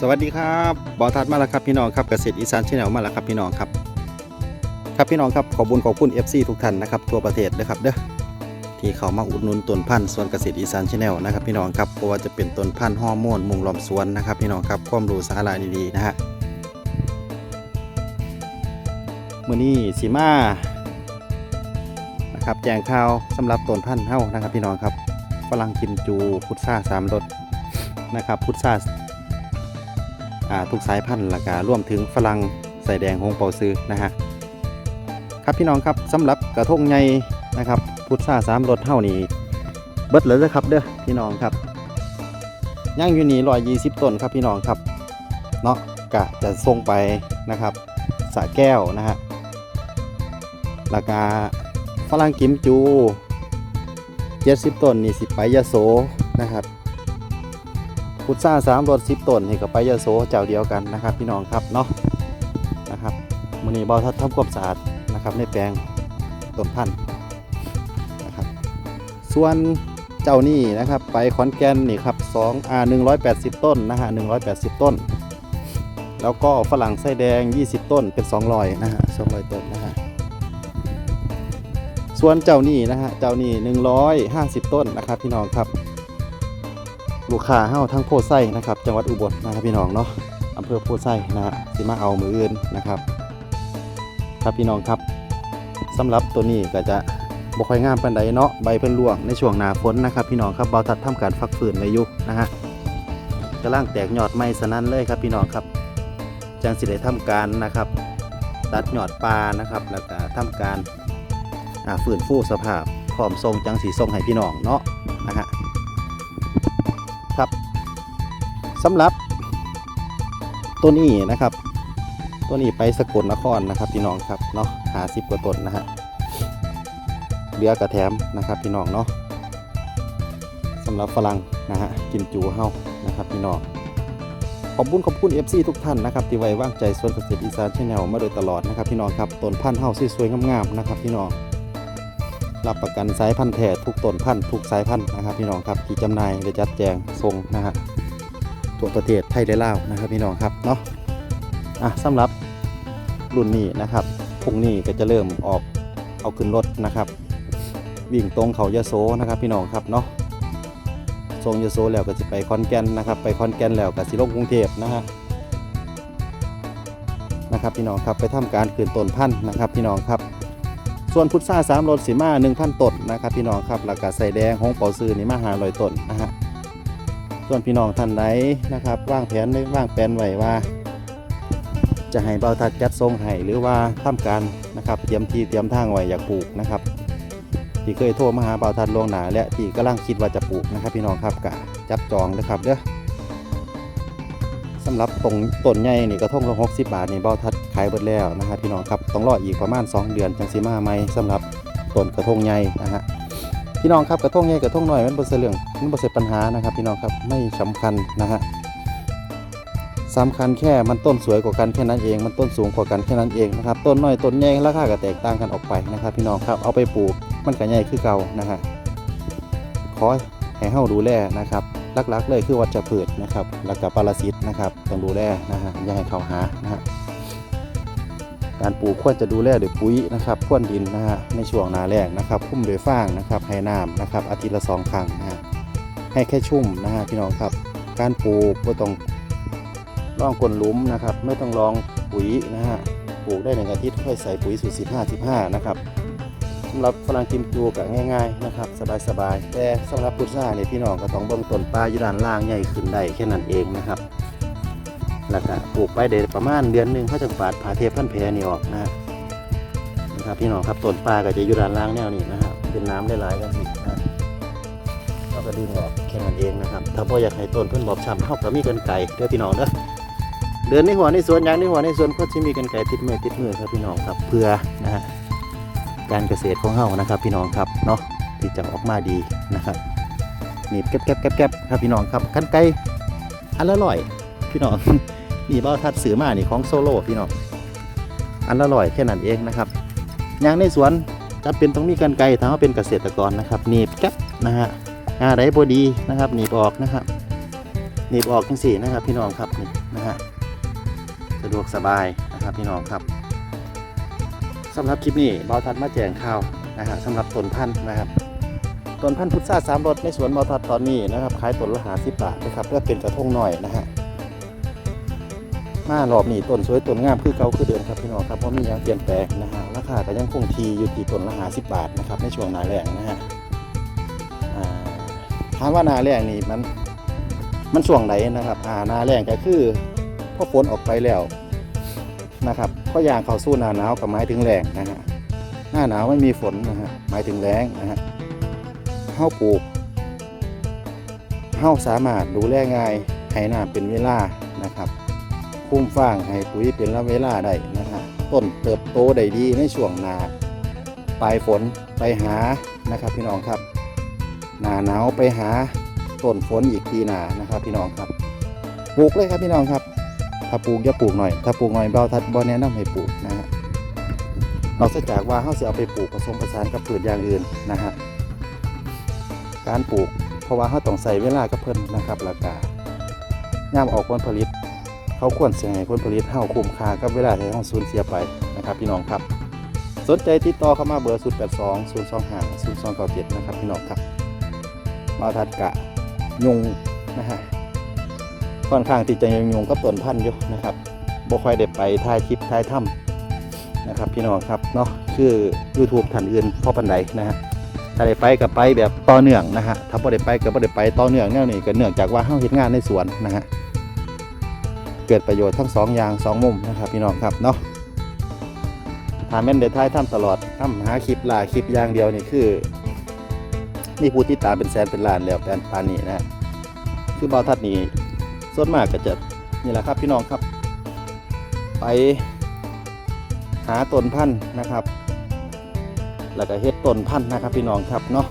สวัสดีครับบอทัดมาแล้วครับพี่น้องครับเกษตรอีสานชแนลมาแล้วครับพี่น้องครับ ครับพี่น้องครับขอบุญขอบคุณ FC ทุกท่านนะครับทั่วประเทศนะครับเด้อที่เขามาอุดหนุนต้นพันธุ์สวนเกษตรอีสานชแนลนะครับพี่น้องครับเพราะว่าจะเป็นต้นพันธุ์ฮอร์โมนมุงล้อมสวนนะครับพี่น้องครับความรู้สาระดีๆนะฮะมื้อนี้สีมานะครับแจงข่าวสำหรับต้นพันธุ์เฮานะครับพี่น้องครับฝรั่งกิมจูพุทราสามรสนะครับพุทรา ทุกสายพันธุ์และก็รวมถึงฝรั่งใส่แดงหงเปาซื้อนะฮะครับพี่น้องครับสำหรับกระทงใหญ่นะครับ พุทราสามรสเท่านี้เบิดเลยนะครับเด้อพี่น้องครับย่างอยู่นี่ร้อยยี่สิบต้นครับพี่น้องครับเนาะกะจะส่งไปนะครับสะแก้วนะฮะแล้วก็ฝรั่งกิมจูเจ็ดสิบต้นนี่สิไปยะโสนะครับ พุทราสามรถสิบต้นนี่กับไปยาโสเจ้าเดียวกันนะครับ พี่น้องครับเนาะนะครับมือนี้เบาทัดทำความสะอาดนะครับในแปลงต้นพันธุ์นะครับ ส่วนเจ้านี่นะครับ ไปขอนแก่นนี่ครับสองอ่าหนึ่งร้อยแปดสิบต้นนะฮะหนึ่งร้อยแปดสิบต้น แล้วก็ฝรั่งไส้แดง20ต้นเป็น200นะฮะ200ต้นนะฮะส่วนเจ้านี่นะฮะเจ้านี่150ต้นนะครับ พี่น้องครับ ลูกค้าเฮาทั้งโพไส้นะครับจังหวัดอุบลนะครับพี่น้องเนาะอำเภอโพไส้นะฮะสิมาเอามืออื่นนะครับ ครับพี่น้องครับสำหรับตัวนี้ก็จะบ่ค่อยงามปานใดเนาะใบเพิ่นร่วงในช่วงหนาฝนนะครับ พี่น้องครับเบาทัดทำการฟักฟืนไว้อยู่นะฮะกำลังแตกยอดไม้สนั่นเลยครับพี่น้องครับจังสิได้ทำการนะครับ ตัดยอดปลานะครับ แล้วก็ทำการอ่าฟื้นฟูสภาพพร้อมทรงจังสีทรงให้พี่น้องเนาะนะฮะ สำหรับตัวนี้นะครับ ตัวนี้ไปสกลนครนะครับพี่น้องครับเนาะหาสิบกว่าต้นนะฮะเหลือกระแถมนะครับพี่น้องเนาะสำหรับฝรั่งนะฮะกิมจูเฮานะครับพี่น้องขอบคุณขอบคุณ FC ทุกท่านนะครับที่ไว้วางใจสวนเกษตรอีสานชแนลมาโดยตลอดนะครับพี่น้องครับต้นพันธุ์เฮาสวยๆงามๆนะครับพี่น้องรับประกันสายพันธุ์แท้ทุกต้นพันธุ์ทุกสายพันธุ์นะครับพี่น้องครับที่จำหน่ายและจัดแจงส่งนะฮะ ทั่วประเทศไทยและลาวนะครับพี่น้องครับเนาะอะสำหรับรุ่นนี้นะครับพรุ่งนี้ก็จะเริ่มออกเอาขึ้นรถนะครับ วิ่งตรงเขายะโสนะครับพี่น้องครับเนาะทรงยะโสแล้วก็จะไปคอนแกนนะครับ ไปคอนแกนแล้วก็สิลงกรุงเทพนะฮะนะครับพี่น้องครับไปทำการคืนต้นพันธุ์นะครับพี่น้องครับ ส่วนพุทราสามรสสีมา1,000ต้นนะครับพี่น้องครับแล้วก็ใส่แดงของเปาซื้อนี่มาหาลอยต้นนะฮะ ส่วนพี่น้องท่านไหนนะครับวางแผนไว้วางแผนไว้ว่า จะให้เบาทัดจัดทรงให้หรือว่าทำการนะครับเตรียมที่เตรียมทางไว้อยากปลูกนะครับ ที่เคยโทรมาหาเบาทัดลวงหนาและที่กำลังคิดว่าจะปลูกนะครับ พี่น้องครับกะจับจองนะครับเด้อสำหรับตรงต้นใหญ่นี่กระทงละ60บาทนี่เบาทัดขายเบิดแล้วนะครับพี่น้องครับต้องรออีกประมาณ 2 เดือนจังสิมาใหม่สำหรับต้นกระทงใหญ่นะฮะ พี่น้องครับกระทงใหญ่กระทงน้อยมันบ่ใช่เรื่องมันบ่ใช่ปัญหานะครับ พี่น้องครับไม่สำคัญนะฮะสำคัญแค่มันต้นสวยกว่ากันแค่นั้นเอง มันต้นสูงกว่ากันแค่นั้นเองนะครับต้นน้อยต้นใหญ่ราคาก็แตกต่างกันออกไปนะครับ พี่น้องครับเอาไปปลูกมันก็ใหญ่คือเก่านะฮะขอให้เฮาดูแลนะครับลักๆเลยคือวัชพืชนะครับแล้วก็ปรสิตนะครับต้องดูแลนะฮะอย่าให้เขาหานะฮะ การปลูกควรจะดูแลด้วยปุ๋ยนะครับพ่วนดินนะฮะในช่วงหนาแรกนะครับพุ่มด้วยฟางนะครับให้น้ำนะครับอาทิตย์ละสองครั้งนะฮะให้แค่ชุ่มนะฮะพี่น้องครับ การปลูกก็ต้องร่องกลนลุมนะครับ ไม่ต้องรองปุ๋ยนะฮะปลูกได้หนึ่งอาทิตย์ค่อยใส่ปุ๋ยสูตรสิบห้าสิบห้านะครับสำหรับฝรั่งกิมจูก็ง่ายๆนะครับสบายๆแต่สำหรับพุทราเนี่ยพี่น้องก็ต้องเบิ่งต้นปลาอยู่ด้านล่างใหญ่ขึ้นได้แค่นั้นเองนะครับ แล้วก็ปลูกไปเดี๋ยวประมาณเดือนหนึ่งเขาจะปาดผ่าเทปพันแพรนี่ออกนะนะครับพี่น้องครับต้นปลาก็จะอยู่ด้านล่างแนวนี้นะครับเป็นน้ำได้หลายกันอีกนะเราก็ดึงออกแค่นั้นเองนะครับ ถ้าพ่ออยากให้ต้นเพิ่นบอบช้ำเขาก็มีกันไก่เด้อพี่น้องเด้อเดินในหัวในสวนยางในหัวในสวนก็จะมีกันไก่ติดมือติดมือครับพี่น้องครับเพื่อนะฮะการเกษตรของเฮานะครับ พี่น้องครับเนาะที่จะออกมาดีนะครับนี่แก็บแก็บแก็บแก็บครับพี่น้องครับกันไกลอันละร้อยพี่น้อง นี่บ่าทัดซื้อมานี่ของโซโล่พี่น้องอันละร้อยแค่นั้นเองนะครับอย่างในสวนจำเป็นต้องมีกันไกลถ้าเราเป็นเกษตรกรนะครับหนีบแก็บนะฮะงาไดบดีนะครับหนีบออกนะครับหนีบออกทั้งสี่นะครับ พี่น้องครับนี่นะฮะสะดวกสบายนะครับพี่น้องครับสำหรับคลิปนี้เบาทัดมาแจงข่าวนะฮะสำหรับต้นพันธุ์นะครับต้นพันธุ์พุทราสามรสในสวนเบาทัดตอนนี้นะครับขายต้นละหาสิบบาทนะครับเพื่อเป็นกระทงหน่อยนะฮะ มารอบนี้ต้นสวยต้นงามคือเก่าคือเดิมครับพี่น้องครับเพราะมีอย่างเปลี่ยนแปลงนะฮะราคาก็ยังคงทีอยู่ที่ต้นละหาสิบบาทนะครับในช่วงหนาแรงนะฮะถามว่านาแรงนี่มันมันช่วงไหนนะครับอ่านาแรงก็คือพอฝนออกไปแล้วนะครับพอยางเข้าสู่หนาหนาวกับหมายถึงแรงนะฮะหน้าหนาวไม่มีฝนนะฮะหมายถึงแรงนะฮะเฮาปลูกเฮาสามารถดูแลง่ายให้น้ำเป็นเวลานะครับ คุ้มฟางให้ปุ๋ยเป็นระเวลาได้นะฮะต้นเติบโตได้ดีในช่วงหนาปลายฝนไปหานะครับ พี่น้องครับ หนาหนาวไปหาต้นฝนอีกปีหนานะครับ พี่น้องครับปลูกเลยครับพี่น้องครับ ถ้าปลูกอย่าปลูกหน่อย ถ้าปลูกหน่อยเบาทัดบ่แนะนำให้ปลูกนะฮะนอกจากว่าเขาจะเอาไปปลูกผสมผสานกับพืชอย่างอื่นนะฮะการปลูก เพราะว่าเขาต้องใส่เวลากับเพิ่นนะครับแล้วก็ย่ามออกผลผลิต เขาควรเสียให้ผลผลิตเท่าคุ้มค่ากับเวลาที่เขาสูญเสียไปนะครับพี่น้องครับ สนใจติดต่อเข้ามาเบอร์ 0 8 2 0 2 5 0 2 9 7 นะครับพี่น้องครับมาทัดกะยุงนะฮะค่อนข้างที่จะยังยุงกับต้นพันธุ์อยู่นะครับบ่ค่อยได้ไปถ่ายคลิปถ่ายถ้ำนะครับพี่น้องครับเนาะคือ YouTube ท่านอื่นพอปันใดนะฮะถ้าได้ไปกับไปแบบต่อเนื่องนะฮะถ้าบ่ได้ไปก็บ่ได้ไปต่อเนื่องแนวนี้ก็เนื่องจากว่าเฮาเฮ็ดงานในสวนนะฮะ เกิดประโยชน์ทั้งสองอย่างสองมุมนะครับพี่น้องครับเนาะถ้าแม่นได้ถ่ายถ้ำตลอดถ้ำหาคลิปล่าคลิปอย่างเดียวนี่คือมีผู้ที่ตามเป็นแสนเป็นล้านแล้วแปนปานนี้นะฮะคือเบาทัดนี้ส่วนมากก็จะนี่แหละครับพี่น้องครับ ไปหาต้นพันธุ์นะครับ แล้วก็เฮ็ดต้นพันธุ์นะครับ พี่น้องครับเนาะ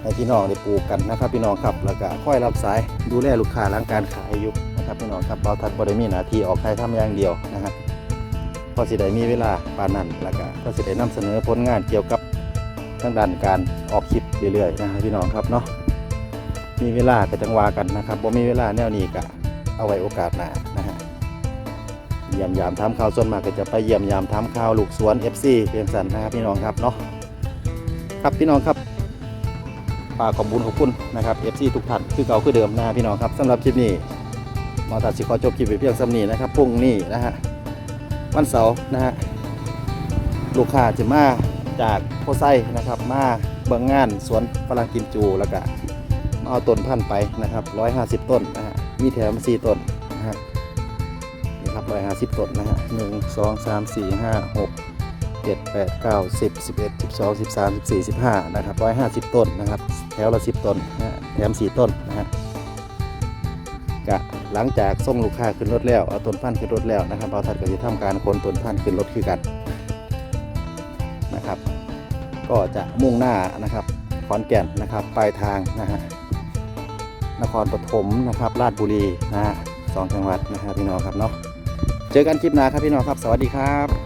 ให้พี่น้องได้ปลูกกันนะครับ พี่น้องครับแล้วก็ค่อยรับสายดูแลลูกค้าหลังการขายอยู่ ครับพี่น้องครับเบาทัดบริมีหนาทีออกขายทำอย่างเดียวนะฮะพอสิได้มีเวลาปานนั้นแล้วก็ก็สิได้นำเสนอผลงานเกี่ยวกับทางด้านการออกคลิปเรื่อยๆนะครับพี่น้องครับเนาะมีเวลาก็จังวากันนะครับบ่มีเวลาแนวนี้ก็เอาไว้โอกาสหน้านะฮะเยี่ยมยามทำข่าวส่วนมากก็จะไปเยี่ยมยามทำข่าวลูกสวน FC เพียงสันนะครับพี่น้องครับเนาะครับพี่น้องครับฝากขอบุญขอบคุณนะครับ FC ทุกท่านคือเก่าคือเดิมนะพี่น้องครับสำหรับคลิปนี้ หมอตัดสิขอจบคลิปไปเพียงสำนีนะครับพรุ่งนี้นะฮะวันเสาร์นะฮะลูกค้าจะมาจากโพไซนะครับ มาเบิ่งงานสวนฝรั่งกิมจูแล้วก็มาเอาต้นพันธุ์ไปนะครับ150ต้นนะฮะมีแถม4ต้นนะฮะนี่ครับ150ต้นนะฮะ1 2 3 4 5 6 7 8 9 10 11 12 13 14 15นะครับ150ต้นนะครับ แถวละ10ต้นนะฮะแถม4ต้นนะฮะกะ หลังจากส่งลูกค้าขึ้นรถแล้วเอาต้นพันธุ์ขึ้นรถแล้วนะครับเราทัดก็จะทำการขนต้นพันธุ์ขึ้นรถคือกันนะครับ ก็จะมุ่งหน้านะครับขอนแก่นนะครับปลายทางนะฮะนครปฐมนะครับราชบุรีนะฮะสองจังหวัดนะครับพี่น้องครับเนาะเจอกันคลิปหน้าครับพี่น้องครับ สวัสดีครับ